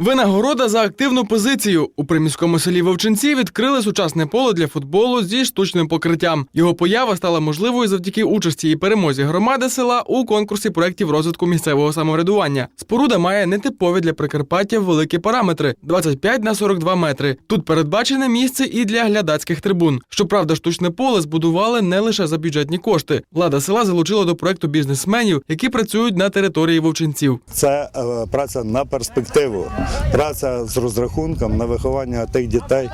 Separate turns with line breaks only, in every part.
Винагорода за активну позицію. У приміському селі Вовчинці відкрили сучасне поле для футболу зі штучним покриттям. Його поява стала можливою завдяки участі і перемозі громади села у конкурсі проєктів розвитку місцевого самоврядування. Споруда має нетипові для Прикарпаття великі параметри 25 на 42 метри. Тут передбачене місце і для глядацьких трибун. Щоправда, штучне поле збудували не лише за бюджетні кошти. Влада села залучила до проекту бізнесменів, які працюють на території вовчинців.
Це е, праця на перспективу, праця з розрахунком на виховання тих дітей,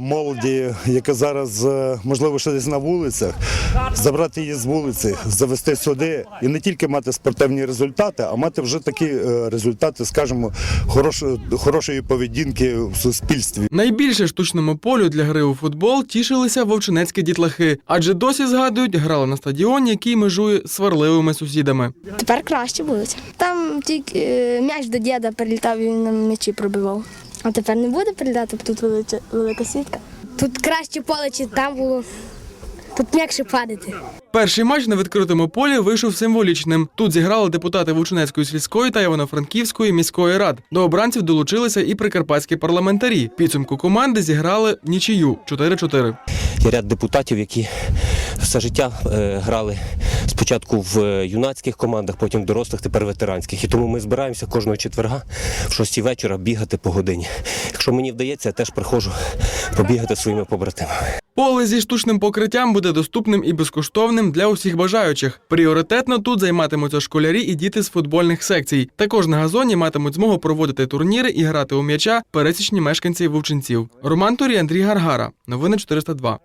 молоді, яка зараз е, можливо ще десь на вулицях, забрати її з вулиці, завести сюди і не тільки мати спортивні результати, а мати вже такі е, результати, скажімо, хорошої, хорошої поведінки в суспільстві.
Найбільше штучному полю для гри у футбол тішилися вовчинецькі дітлахи, адже досі згадують, грали на стадіоні, який межує сварливими сусідами.
Тепер краще будуть. Там тільки е, м'яч до діда перелітав, і він на м'ячі пробивав. А тепер не буде перелітати, бо тут велика, велика сітка. Тут краще поле, чи там було. Тут м'якше падати.
Перший матч на відкритому полі вийшов символічним. Тут зіграли депутати Вовчинецької сільської та Івано-Франківської міської рад. До обранців долучилися і прикарпатські парламентарі. Підсумку команди зіграли в нічию 4-4.
Є ряд депутатів, які все життя е, грали спочатку в е, юнацьких командах, потім в дорослих, тепер ветеранських. І тому ми збираємося кожного четверга в 6 вечора бігати по годині. Якщо мені вдається, я теж приходжу побігати своїми побратимами.
Поле зі штучним покриттям буде доступним і безкоштовним для усіх бажаючих. Пріоритетно тут займатимуться школярі і діти з футбольних секцій. Також на газоні матимуть змогу проводити турніри і грати у м'яча пересічні мешканці вовчинців. Роман Турі, Андрій Гаргара. Новини 402.